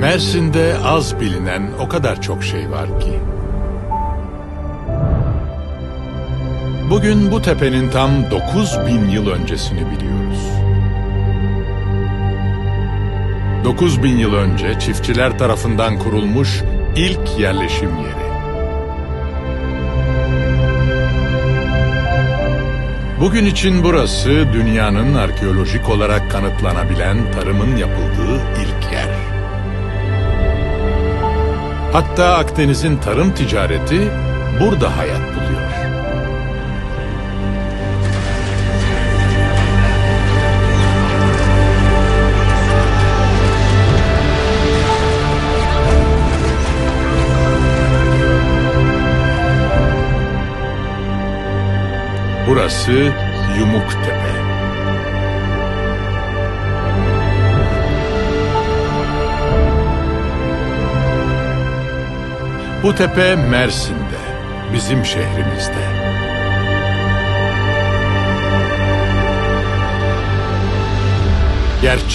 Mersin'de az bilinen o kadar çok şey var ki. Bugün bu tepenin tam 9000 yıl öncesini biliyoruz. 9000 yıl önce çiftçiler tarafından kurulmuş ilk yerleşim yeri. Bugün için burası dünyanın arkeolojik olarak kanıtlanabilen tarımın yapıldığı ilk Hatta Akdeniz'in tarım ticareti burada hayat buluyor. Burası Yumuktepe. Bu tepe Mersin'de, bizim şehrimizde. Gerçek